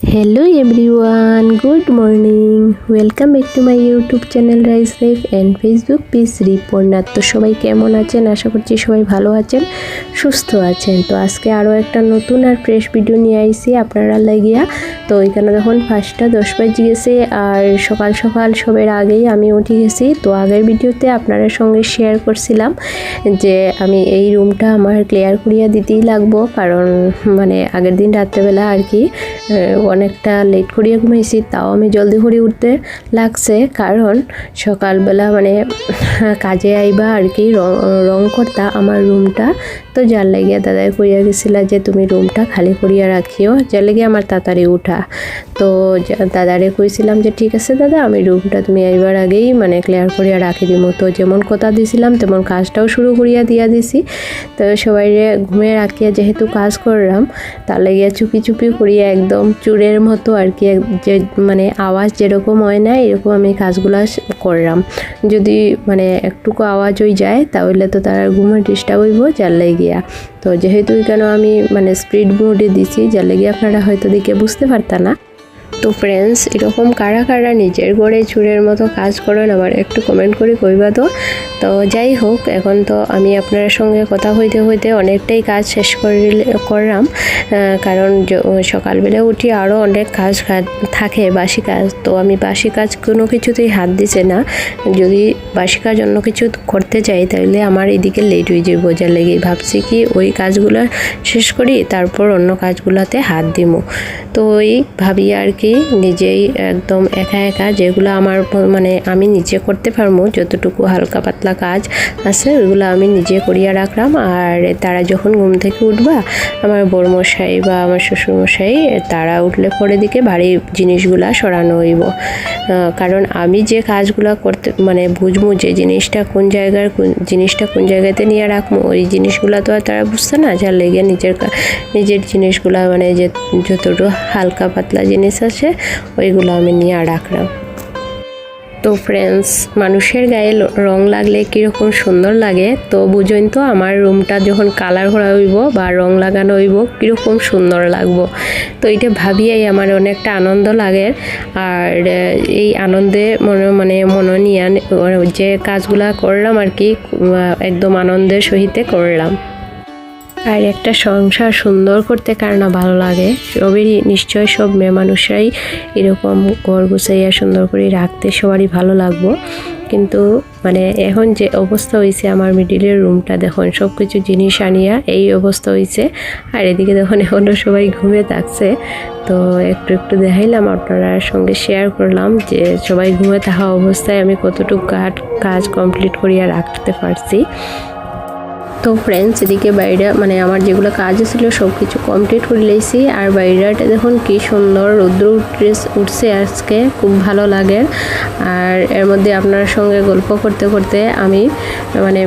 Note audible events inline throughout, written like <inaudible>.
Hello everyone good morning welcome back to my YouTube channel rice life and Facebook page reporter তো সবাই কেমন আছেন? আশা করছি সবাই ভালো আছেন, সুস্থ আছেন। তো আজকে আরও একটা নতুন আর ফ্রেশ ভিডিও নিয়ে আইসি আপনারা লাগিয়া তো ওইখানে যখন ফার্স্টটা দশ বাজে গেছে, আর সকাল সকাল সবের আগেই আমি উঠে গেছি। তো আগের ভিডিওতে আপনাদের সঙ্গে শেয়ার করছিলাম যে আমি এই রুমটা আমার ক্লিয়ার করিয়া দিতেই লাগবো, কারণ মানে আগের দিন রাত্রেবেলা আর কি অনেকটা লেট করিয়া ঘুমাইছি, তাও আমি জলদি করে উঠতে লাগছে, কারণ সকালবেলা মানে কাজে আইবা আর কি, রং করতা আমার রুমটা তো যার লাগিয়া দাদাই কইয়া গেছিলা যে তুমি রুমটা খালি করিয়া রাখিও, যার লাগে আমার তাড়াতাড়ি উঠা। তো দাদারে কইছিলাম যে, ঠিক আছে দাদা, আমি রুমটা তুমি একবার আগেই মানে ক্লিয়ার করিয়া রাখি দিব তো যেমন কথা দিছিলাম, তেমন কাজটাও শুরু করিয়া দিয়া দিছি। তো সবাই ঘুমে রাখিয়া যেহেতু কাজ করলাম তাহলে গিয়া চুপি চুপি করিয়া একদম চুরের মতো আর কি যে মানে আওয়াজ যেরকম হয় না, এরকম আমি কাজগুলা করলাম। যদি মানে একটুকু আওয়াজ হয়ে যায়, তাহলে তো তারা ঘুমের ডিস্টার্ব হইব যার গিয়া। তো যেহেতু কেন আমি মানে স্পিড মোডে দিছি যার গিয়ে আপনারা হয়তো দিকে বুঝতে পারতাম না তো ফ্রেন্ডস এরকম কারা কারা নিজের ঘরে চুরের মতো কাজ করেন আবার একটু কমেন্ট করে কইবা তো। তো যাই হোক, এখন তো আমি আপনার সঙ্গে কথা হইতে হইতে অনেকটাই কাজ শেষ করিলে, করলাম। কারণ সকালবেলা উঠি আরও অনেক কাজ থাকে বাসি কাজ। তো আমি বাসি কাজ কোনো কিছুতেই হাত দিছে না। যদি বাসি কাজ অন্য কিছু করতে চাই তাহলে আমার এদিকে লেট হয়ে যাব যার লেগে ভাবছি কি ওই কাজগুলো শেষ করি, তারপর অন্য কাজগুলোতে হাত দিমু। তো ওই ভাবি আর কি নিজেই একদম একা একা যেগুলো আমার মানে আমি নিজে করতে পারব, যতটুকু হালকা পাতলা কাজ আছে, ওইগুলো আমি নিজে করিয়া রাখলাম। আর তারা যখন ঘুম থেকে উঠবা, আমার বড়মশাই বা আমার শ্বশুরমশাই, তারা উঠলে পরে দিকে ভারী জিনিসগুলা সরানো হইব। কারণ আমি যে কাজগুলো করতে মানে বুঝব যে জিনিসটা কোন জায়গার, কোন জিনিসটা কোন জায়গাতে নিয়ে রাখব, ওই জিনিসগুলো তো আর তারা বুঝতে না, যার লেগে নিজের নিজের জিনিসগুলো মানে যে যতটুকু হালকা পাতলা জিনিস আছে ওইগুলো আমি নিয়ে রাখলাম। তো ফ্রেন্ডস মানুষের গায়ে রং লাগলে কীরকম সুন্দর লাগে, তো বুঝইন তো আমার রুমটা যখন কালার করা হইব বা রং লাগানো হইব কীরকম সুন্দর লাগবো। তো এটা ভাবিয়াই আমার অনেকটা আনন্দ লাগে আর এই আনন্দে মনে মানে মনোনিয়ান যে কাজগুলা করলাম আর কি একদম আনন্দের সহিতে করলাম। আর একটা সংসার সুন্দর করতে কার না ভালো লাগে? সবেরই নিশ্চয় সব মেয়ে মানুষরাই এরকম ঘর গুছাইয়া সুন্দর করে রাখতে সবারই ভালো লাগবো। কিন্তু মানে এখন যে অবস্থা হয়েছে আমার মিডিলের রুমটা দেখুন সব কিছু জিনিস আনিয়া এই অবস্থা হয়েছে আর এদিকে দেখুন এখনও সবাই ঘুমে থাকছে। তো একটু একটু দেখাইলাম, আপনারা সঙ্গে শেয়ার করলাম যে সবাই ঘুমে থাকা অবস্থায় আমি কতটুকু কাজ কাজ কমপ্লিট করিয়া রাখতে পারছি। তো ফ্রেন্ডস এদিকে বাইরে মানে আমার যেগুলো কাজ ছিল সব কিছু কমপ্লিট করে লেছি আর বাইরেটা দেখুন কি সুন্দর রৌদ্র উঠে উঠছে আজকে, খুব ভালো লাগে। আর এর মধ্যে আপনার সঙ্গে গল্প করতে করতে আমি মানে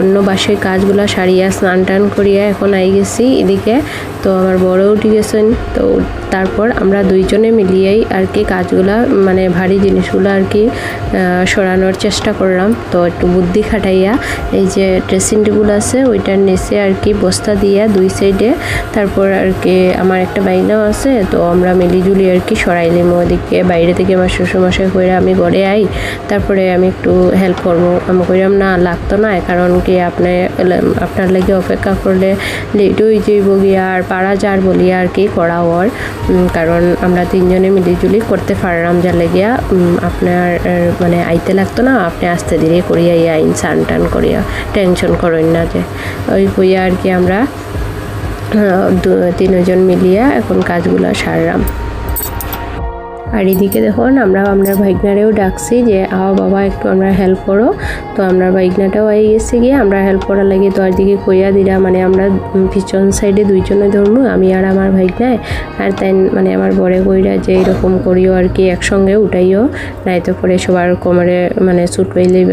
অন্য বাসের কাজগুলো সারিয়া স্নান টান করিয়া এখন আই গেছি এদিকে। তো আমার বড় উঠে গেছেন, তো তারপর আমরা দুইজনে মিলিয়েই আর কি কাজগুলা মানে ভারী জিনিসগুলো আর কি সরানোর চেষ্টা করলাম। তো একটু বুদ্ধি খাটাইয়া এই যে ড্রেসিং টেবিল আছে ওইটার নিচে আর কি বস্তা দিয়া দুই সাইডে তারপর আর কি আমার একটা বাইনাও আছে তো আমরা মিলিজুলি আর কি সরাইলিম ওদিকে। বাইরে থেকে আমার শ্বশুরমশাই করে আমি ঘরে আই তারপরে আমি একটু হেল্প করব। আমি কইলাম না লাগতো না কারণ কি আপনি আপনার লাগে অপেক্ষা করলে লেট হয়ে যাইব গিয়া আর পারা যার বলিয়া আর কি করা উম, কারণ আমরা তিনজনে মিলিজুলি করতে পারলাম যা লেগিয়া আপনার মানে আইতে লাগতো না, আপনি আস্তে ধীরে করিয়া ইয়া আইন সান টান করিয়া টেনশন করেন না যে। ওই হইয়া আর কি আমরা তিনজন মিলিয়া এখন কাজগুলো সারলাম। আর এদিকে দেখুন, আমরা আপনার ভাইগনারেও ডাকছি যে আও বাবা, একটু আমরা হেল্প করো। তো আমরা ভাইগনাটাও আই গেছে গিয়ে, আমরা হেল্প করার লাগে তো আর দিকে কইয়া দিরা। মানে আমরা পিছন সাইডে দুইজনে ধরবো আমি আর আমার ভাইগনায়। আর তাই মানে আমার বড়ে কইরা যে, এরকম করিও আর কি, একসঙ্গে উঠাইও। নাই তো পরে সবার কোমরে মানে ছুট পাইলেই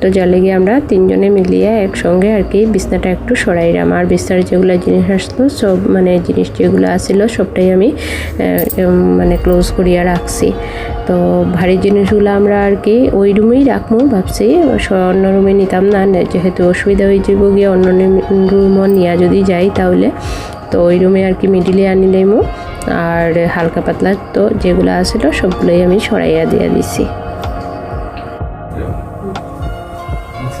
তো যার গিয়ে আমরা তিনজনে মিলিয়ে একসঙ্গে আর কি বিছনাটা একটু সরাইলাম। আর বিছনার যেগুলো জিনিস আসতো সব মানে জিনিস যেগুলো আসছিল সবটাই আমি মানে ক্লোজ করিয়া রাখছি। তো ভারী জিনিসগুলো আমরা আর কি ওই রুমেই রাখব ভাবছি। অন্য রুমে নিতাম না যেহেতু অসুবিধা হয়ে যাব গিয়ে অন্য রুমও নিয়ে যদি যাই তাহলে। তো ওই রুমে আর কি মিডিলে আনিলেমো আর হালকা পাতলা তো যেগুলো আছিল সবগুলোই আমি সরাইয়া দিয়ে দিছি।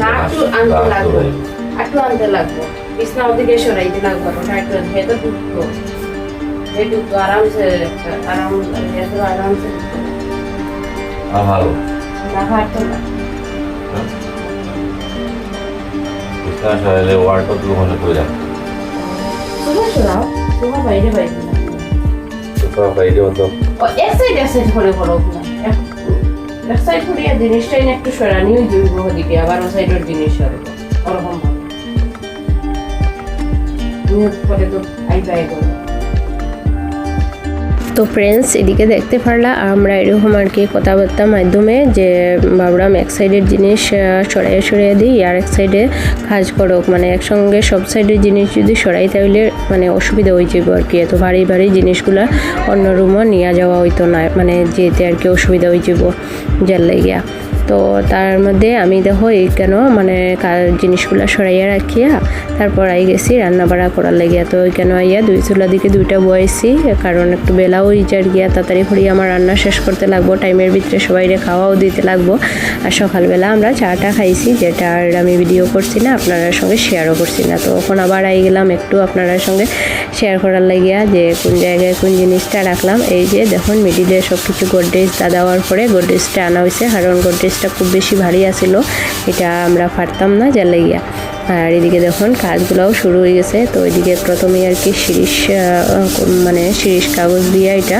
না একটু আনতে লাগবে একটু আনতে লাগবো। বিছনা ওদিকে সরাইতে লাগবে না একটু ভেতর ঢুকতো এই ঢুকতো আরামসে আরাম ভেতর আরামসে। ঢুকতো ভালো। না হাঁটতো না। বুঝতে আসলে ওয়ার্ডটা তো করে রাখতো তোমার সরাও তোমার বাইরে বাইরে। না বাইরে হতো ও এক সাইড এক সাইড করে করো এক- এক সাইড করে জিনিসটাই না একটু সরানি, ওই জৈব ওদিকে আবার ও সাইডের জিনিস সরাবো ওরকম করে তো আইবা করো তো ফ্রেন্ডস এদিকে দেখতে পারলা, আমরা এরকম আর কি কথাবার্তার মাধ্যমে যে, ভাবলাম এক সাইডের জিনিস সরাইয়ে সরাইয়া সরাইয়া দিই, আর এক সাইডে কাজ করুক। মানে একসঙ্গে সব সাইডের জিনিস যদি সরাই তাহলে মানে অসুবিধা হয়ে যাবে আর কি। এত ভারী ভারী জিনিসগুলা অন্য রুমও নিয়ে যাওয়া হইতো না মানে যেতে আর কি অসুবিধা হয়ে যাব যার লাগিয়া। তো তার মধ্যে আমি দেখো এই কেন মানে জিনিসগুলো সরাইয়া রাখিয়া তারপর আই গেছি রান্না বাড়া করার লাগিয়া। তো ওই কেন আইয়া দুই চুলা দিকে দুইটা বয়েছি কারণ একটু বেলাও যার গিয়া তাড়াতাড়ি করে আমার রান্না শেষ করতে লাগবো, টাইমের ভিতরে সবাইরে খাওয়াও দিতে লাগবো। আর সকালবেলা আমরা চাটা খাইছি, যেটা আর আমি ভিডিও করছি না, আপনার সঙ্গে শেয়ারও করছি না। তো এখন আবার আই গেলাম একটু আপনার সঙ্গে শেয়ার করার লাগিয়া যে কোন জায়গায় কোন জিনিসটা রাখলাম। এই যে দেখুন মিডিলে সব কিছু গোদরেজটা দেওয়ার পরে গোদরেজটা আনা হয়েছে কারণ গোদরেজটা খুব বেশি ভারী আসিল এটা আমরা পারতাম না লাগিয়া। আর এদিকে দেখুন, কাজগুলোও শুরু হয়ে গেছে। তো এদিকে প্রথমে আর কি শিরিষ মানে শিরিষ কাগজ দিয়ে এটা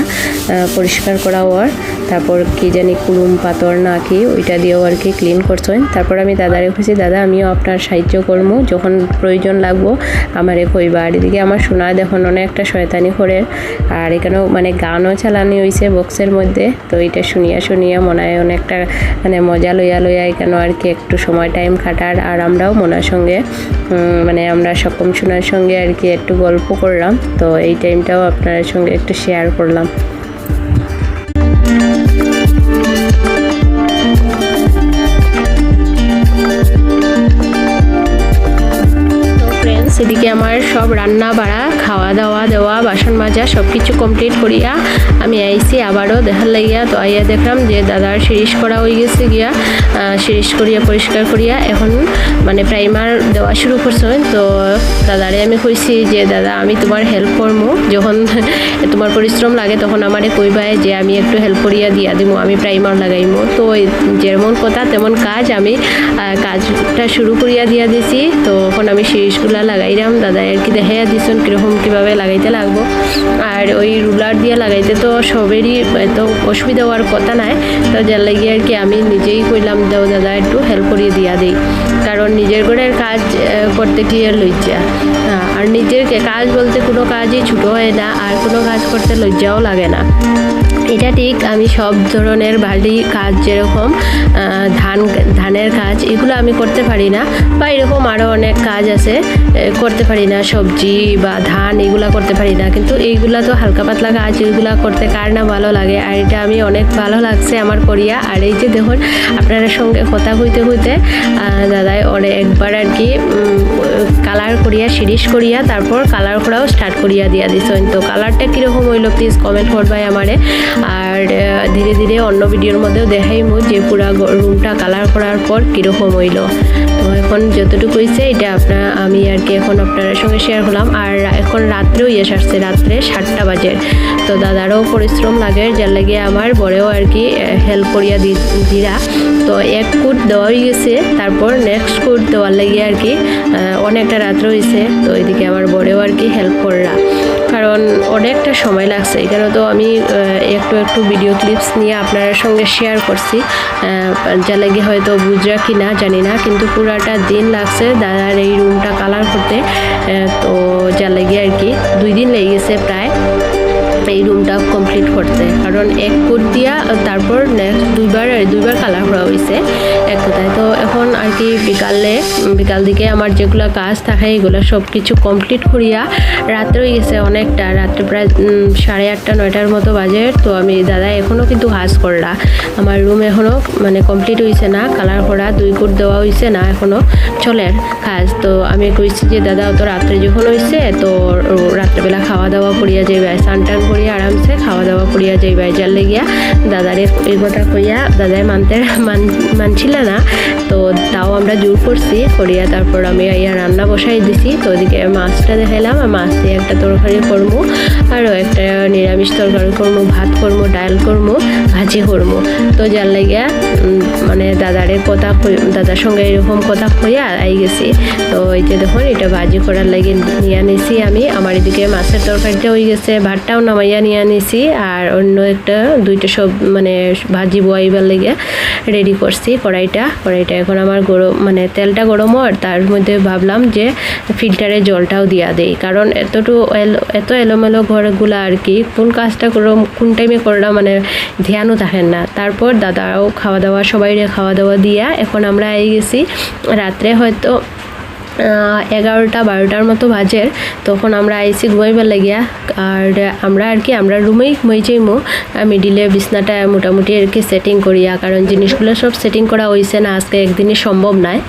পরিষ্কার করা হওয়ার তারপর কি জানি কুলুম পাতর না কি, ওইটা দিয়েও আর কি ক্লিন করছেন। তারপর আমি দাদারে খুঁজছি দাদা, আমিও আপনার সাহায্য করব। যখন প্রয়োজন লাগবো, আমারে কইবা। আর এদিকে আমার শোনা দেখুন, অনেকটা শয়তানি করে। আর এখানেও মানে গানও চালানি হয়েছে বক্সের মধ্যে। তো এটা শুনিয়া শুনিয়া মনে হয় অনেকটা মানে মজা লইয়া লইয়া এখানে আর কি একটু সময় টাইম কাটার। আর আমরাও মনার সঙ্গে মানে আমরা সকম সোনার সঙ্গে আর কি একটু গল্প করলাম। তো এই টাইমটাও আপনার সঙ্গে একটু শেয়ার করলাম। এদিকে আমার সব রান্না বাড়া খাওয়া দাওয়া দেওয়া বাসন মাজা সব কিছু কমপ্লিট করিয়া আমি আইসি আবারও দেখার লাগিয়া তো আইয়া দেখলাম যে দাদার শিরিষ করা হয়ে গেছে গিয়া। শিরিষ করিয়া, পরিষ্কার করিয়া এখন মানে প্রাইমার দেওয়া শুরু করছেন তো দাদারে আমি কইছি যে, দাদা, আমি তোমার হেল্প করব যখন <laughs> তোমার পরিশ্রম লাগে তখন আমারে কইবায় যে, আমি একটু হেল্প করিয়া দিয়া দিব আমি প্রাইমার লাগাইমো। তো যেমন কথা, তেমন কাজ আমি কাজটা শুরু করিয়া দিয়া দিছি। তো এখন আমি শিরিষগুলা লাগাইলাম দাদা আর কি দেখাইয়া দিছেন কীরকম কীভাবে লাগাইতে লাগবো। আর ওই রুলার দিয়ে লাগাইতে তো সবেরই এত অসুবিধা হওয়ার কথা নাই। তো যার লাগি আর কি আমি নিজেই কইলাম দাও দাদা একটু হেল্প করিয়ে দিয়া দিই। কারণ নিজের ঘরের কাজ করতে কি আর লজ্জা। হ্যাঁ, আর নিজের কাজ বলতে কোনো কাজই ছোটো হয় না আর কোনো কাজ করতে লজ্জাও লাগে না। এটা ঠিক, আমি সব ধরনের ভারী কাজ যেরকম ধান, ধানের কাজ, এগুলো আমি করতে পারি না, বা এরকম আরও অনেক কাজ আছে করতে পারি না, সবজি বা ধান এগুলা করতে পারি না, কিন্তু এইগুলা তো হালকা পাতলা কাজ, এগুলা করতে কার না ভালো লাগে, আর এটা আমি অনেক ভালো লাগছে আমার করিয়া, আর এই যে দেখুন, আপনার সঙ্গে কথা হইতে হইতে দাদাই অনেক একবার আর কি কালার করিয়া সিরিজ করিয়া, তারপর কালার করাও স্টার্ট করিয়া দিয়া দিছেন, তো কালারটা কীরকম হইল প্লিজ কমেন্ট করবাই আমারে আর ধীরে ধীরে অন্য ভিডিওর মধ্যেও দেখাইমু যে পুরা রুমটা কালার করার পর কীরকম হইল। তো এখন যতটুকু হয়েছে এটা আপনার আমি আর কি এখন আপনার সঙ্গে শেয়ার হলাম। আর এখন রাত্রেও ইয়ে আসছে রাত্রে সাতটা বাজে। তো দাদারও পরিশ্রম লাগে, যার লাগে আমার বড়েও আর কি হেল্প করিয়া দিরা। তো এক কুট দেওয়া হয়ে গেছে, তারপর নেক্সট কুট দেওয়ার লাগে আর কি অনেকটা রাত্র হয়েছে তো এদিকে আমার বড়েও আর কি হেল্প কররা। কারণ অনেকটা সময় লাগছে এখানে তো আমি একটু একটু ভিডিও ক্লিপস নিয়ে আপনার সঙ্গে শেয়ার করছি। যা লাগে হয়তো বুঝরা কি না জানি না, কিন্তু পুরাটা দিন লাগছে দাদার এই রুমটা কালার করতে। তো যা লাগে আর কি, দুই দিন লেগেছে গেছে প্রায়। এই রুমটা কমপ্লিট করতে। কারণ এক কোট দিয়া তারপর নেক্সট দুইবার দুইবার কালার করা হয়েছে এক কথায়। তো এখন আর কি বিকালে বিকাল দিকে আমার যেগুলো কাজ থাকে, এগুলো সব কিছু কমপ্লিট করিয়া রাত্রে হয়ে গেছে অনেকটা। রাত্রে প্রায় সাড়ে আটটা, নয়টার মতো বাজে। তো আমি, দাদা এখনও কিন্তু হাজ করলা আমার রুম এখনও মানে কমপ্লিট হয়েছে না। কালার করা দুই কোট দেওয়া হয়েছে না এখনও চলের কাজ। তো আমি কইছি যে, দাদা তো রাত্রে যখন হয়েছে তো রাত্রেবেলা খাওয়া দাওয়া করিয়া যে স্নান টান করিয়া আরামসে খাওয়া দাওয়া করিয়া যাই বাইজার লেগিয়া দাদারে এই কথা কইয়া দাদাই মানতে, মান, মানছিল না। তো তাও আমরা জোর করছি, করিয়া তারপর আমি ইয়া রান্না বসাই দিছি। তো ওদিকে মাছটা দেখাইলাম, আর মাছ দিয়ে একটা তরকারি করব, আরও একটা নিরামিষ তরকারি করব ভাত করব ডাল করব ভাজি করব তো যার লাগিয়া মানে দাদারে কথা দাদার সঙ্গে এরকম কথা কইয়া আই গেছি। তো এই যে দেখুন, এটা ভাজি করার লাগে নিয়ে নিছি আমি। আমার এদিকে মাছের তরকারিটা হয়ে গেছে, ভাতটাও নামাইয়া নিয়ে নিছি। আর অন্য একটা, দুইটা সব মানে ভাজি বয়াইবার লেগে রেডি করছি কড়াইটা। কড়াইটা এখন আমার গরম মানে তেলটা গরম আর তার মধ্যে ভাবলাম যে ফিল্টারে জলটাও দিয়া দেই। কারণ এতটু এত এলোমেলো ঘরগুলো আর কি কোন কাজটা করলাম, কোন টাইমে করলাম মানে ধ্যানও থাকেন না। তারপর দাদাও খাওয়া দাওয়া সবাই খাওয়া দাওয়া দিয়া এখন আমরা এই গেছি। রাত্রে হয়তো এগারোটা, বারোটার মতো বাজে। তখন আমরা আইসি ঘুমাইবার লাগিয়া আর আমরা আর কি, আমরা রুমেই ঘুমাই যাইমু। মিডিলে বিছনাটা মোটামুটি আর কি সেটিং করিয়া, কারণ জিনিসগুলো সব সেটিং করা হইছে না, আজকে একদিনই সম্ভব নয়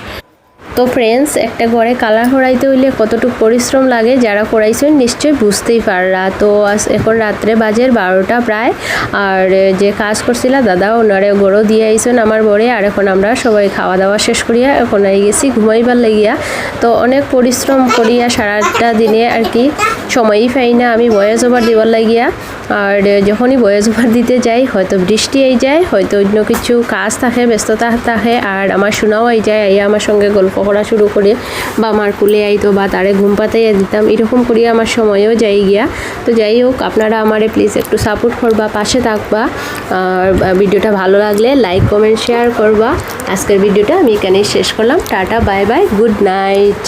তো ফ্রেন্ডস একটা ঘরে কালার করাইতে হইলে কতটুকু পরিশ্রম লাগে যারা করাইছেন নিশ্চয়ই বুঝতেই পাররা। তো এখন রাত্রে বাজের বারোটা প্রায়। আর যে কাজ করছিল, দাদা ওনারে গড়ো দিয়ে আইছেন আমার বরে। আর এখন আমরা সবাই খাওয়া দাওয়া শেষ করিয়া এখন আই গেছি ঘুমাইবার লাগিয়া। তো অনেক পরিশ্রম করিয়া সারাটা দিনে আর কি সময়ই পাই না আমি ভয়েস ওভার দিবার লাগিয়া। আর যখনই ভয়েস ওভার দিতে যাই, হয়তো বৃষ্টি এই যায়, হয়তো অন্য কিছু কাজ থাকে, ব্যস্ততা থাকে, আর আমার শোনাও আই যায়, আইয়া আমার সঙ্গে গল্প করা শুরু করে বা আমার কুলে আইতো বা তারে ঘুম পাতাইয়া দিতাম, এরকম করিয়া আমার সময়ও যাই গিয়া। তো যাই হোক, আপনারা আমারে প্লিজ একটু সাপোর্ট করবা, পাশে থাকবা। আর ভিডিওটা ভালো লাগলে লাইক কমেন্ট শেয়ার করবা। আজকের ভিডিওটা আমি এখানেই শেষ করলাম। Tata bye bye good night